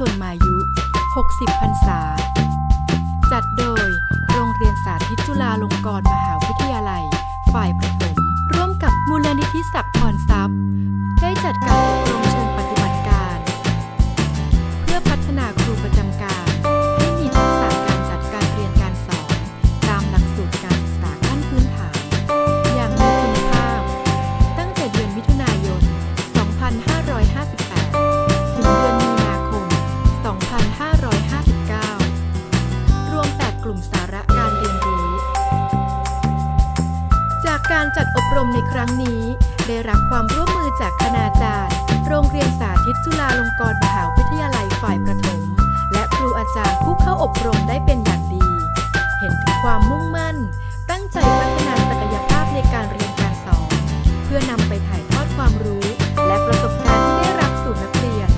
ชนมายุ 60 พรรษา จัดโดย โรงเรียนสาธิตจุฬาลงกรณ์มหาวิทยาลัย ฝ่ายประถม ร่วมกับมูลนิธิศักดิ์พรทรัพย์ ได้จัดการ การจัดอบรมในครั้งนี้ ได้รับความร่วมมือจากคณาจารย์ โรงเรียนสาธิตจุฬาลงกรณ์มหาวิทยาลัยฝ่ายประถม และครูอาจารย์ผู้เข้าอบรมได้เป็นอย่างดี เห็นถึงความมุ่งมั่น ตั้งใจพัฒนาศักยภาพในการเรียนการสอน เพื่อนำไปถ่ายทอดความรู้ และประสบการณ์ที่ได้รับสู่นักเรียน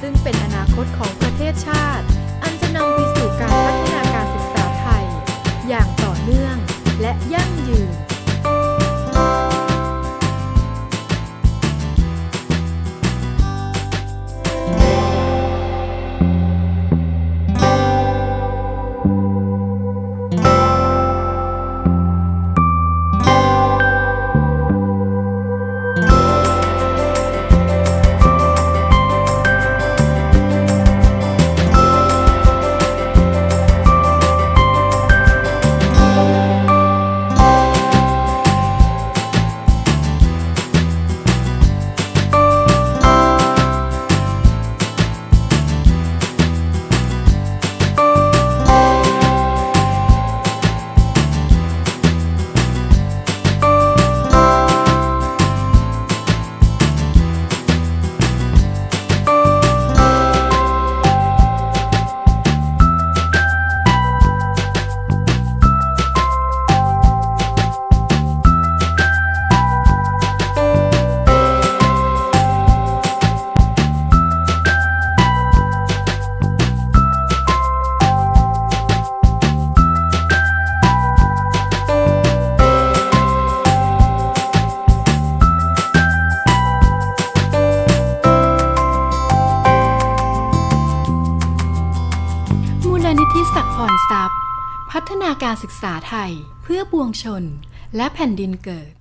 ซึ่งเป็นอนาคตของประเทศชาติ อันจะนำไปสู่การพัฒนาการศึกษาไทย อย่างต่อเนื่องและยั่งยืน พรทรัพย์ พัฒนาการศึกษาไทยเพื่อปวงชนและแผ่นดินเกิด